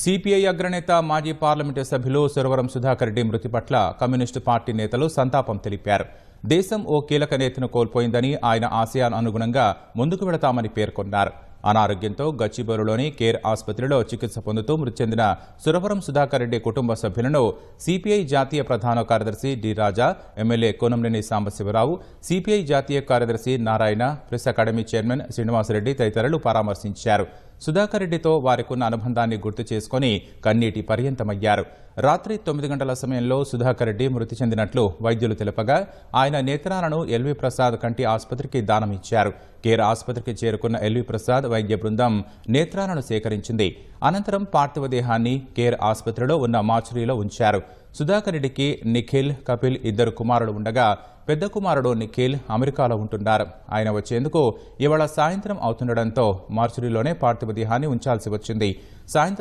CPI అగ్రనేత మాజీ parliament సభ్యులు సురవరం సుధాకర్ రెడ్డి మృతి పట్ల కమ్యూనిస్టు పార్టీ నేతలు సంతాపం తెలిపారు. దేశం ఓ కీలక నేతను కోల్పోయిందని ఆయన ఆశయాల అనుగుణంగా ముందుకు వెళతామని పేర్కొన్నారు. అనారోగ్యంతో గచ్చిబోరులోని కేర్ ఆసుపత్రిలో చికిత్స పొందుతూ మృతి చెందిన సురవరం సుధాకర్ రెడ్డి కుటుంబ సభ్యులను సిపిఐ జాతీయ ప్రధాన కార్యదర్శి D Raja MLA Kunamneni Sambasivarao CPI జాతీయ కార్యదర్శి Narayana press academy chairman Srinivasareddy తదితరులు పరామర్శించారు. సుధాకర్ రెడ్డితో వారికున్న అనుబంధాన్ని గుర్తు చేసుకుని కన్నీటి పర్యంతమయ్యారు. రాత్రి తొమ్మిది గంటల సమయంలో సుధాకర్ రెడ్డి మృతి చెందినట్లు వైద్యులు తెలపగా ఆయన నేత్రాలను ఎల్వి ప్రసాద్ కంటి ఆసుపత్రికి దానమిచ్చారు. కేర్ ఆసుపత్రికి చేరుకున్న ఎల్వి ప్రసాద్ వైద్య బృందం నేత్రాలను సేకరించింది. అనంతరం పార్థివ దేహాన్ని కేర్ ఆసుపత్రిలో ఉన్న మార్చురీలో ఉంచారు. సుధాకర్ రెడ్డికి నిఖిల్ కపిల్ ఇద్దరు కుమారులు ఉండగా పెద్ద కుమారుడు నిఖిల్ అమెరికాలో ఉంటున్నారు. ఆయన వచ్చేందుకు ఇవాళ సాయంత్రం అవుతుండటంతో మార్చురీలోనే పార్థివ దేహాన్ని ఉంచాల్సి వచ్చింది. సాయంత్రం